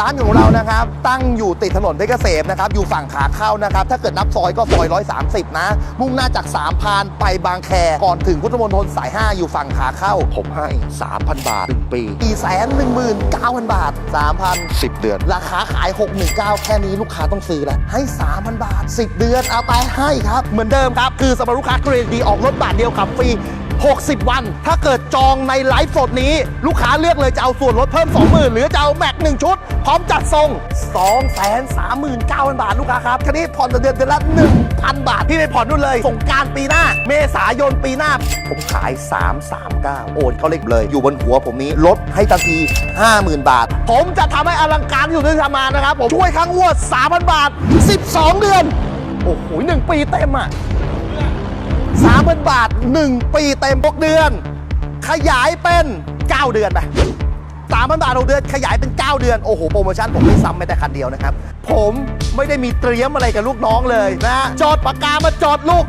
ร้านของเรานะครับ ตั้งอยู่ติดถนนเพชรเกษมนะครับ อยู่ฝั่งขาเข้านะครับ ถ้าเกิดนับซอยก็ซอย 130 นะ มุ่งหน้าจากสามพรานไปบางแค ก่อนถึงพุทธมณฑลสาย 5 อยู่ฝั่งขาเข้า ผมให้ 3,000 บาท 1 ปี4 1 9 0 0 0 บาท 3,000 10 เดือน ราคาขาย 619 แค่นี้ลูกค้าต้องซื้อแหละให้ 3,000 บาท 10 เดือน เอาไปให้ครับ เหมือนเดิมครับ คือสำหรับลูกค้าเกรดดีออกรถบาทเดียวขับฟรี 60 วัน ถ้าเกิดจองในไลฟ์สดนี้ ลูกค้าเลือกเลยจะเอาส่วนลดเพิ่ม 20,000 หรือจะเอาแม็กหนึ่งชุด พร้อมจัดส่ง 239,000 บาท ลูกค้าครับคันนี้ผ่อนต่อเดือนเดือนละ 1,000 บาท พี่ไปผ่อนนู่นเลย สงการปีหน้า เมษายนปีหน้า ผมขาย 339 โอนเขาเล็กเลย อยู่บนหัวผมนี้ลดให้ทันที 50,000 บาท ผมจะทำให้อลังการที่สุดที่ทำมานะครับผมช่วยครั้งงวด3,000 บาท 12 เดือน โอ้โหหนึ่งปีเต็มอะ 3,000 บาท 1 ปีเต็ม6เดือน ขยายเป็น 9 เดือนไป3,000บาท6เดือนขยายเป็น 9 เดือน โอ้โห โปรโมชั่นผมไม่ซ้ำไม่แต่คันเดียวนะครับ ผมไม่ได้มีเตรียมอะไรกับลูกน้องเลยนะ จอดปากกามาจอดลูก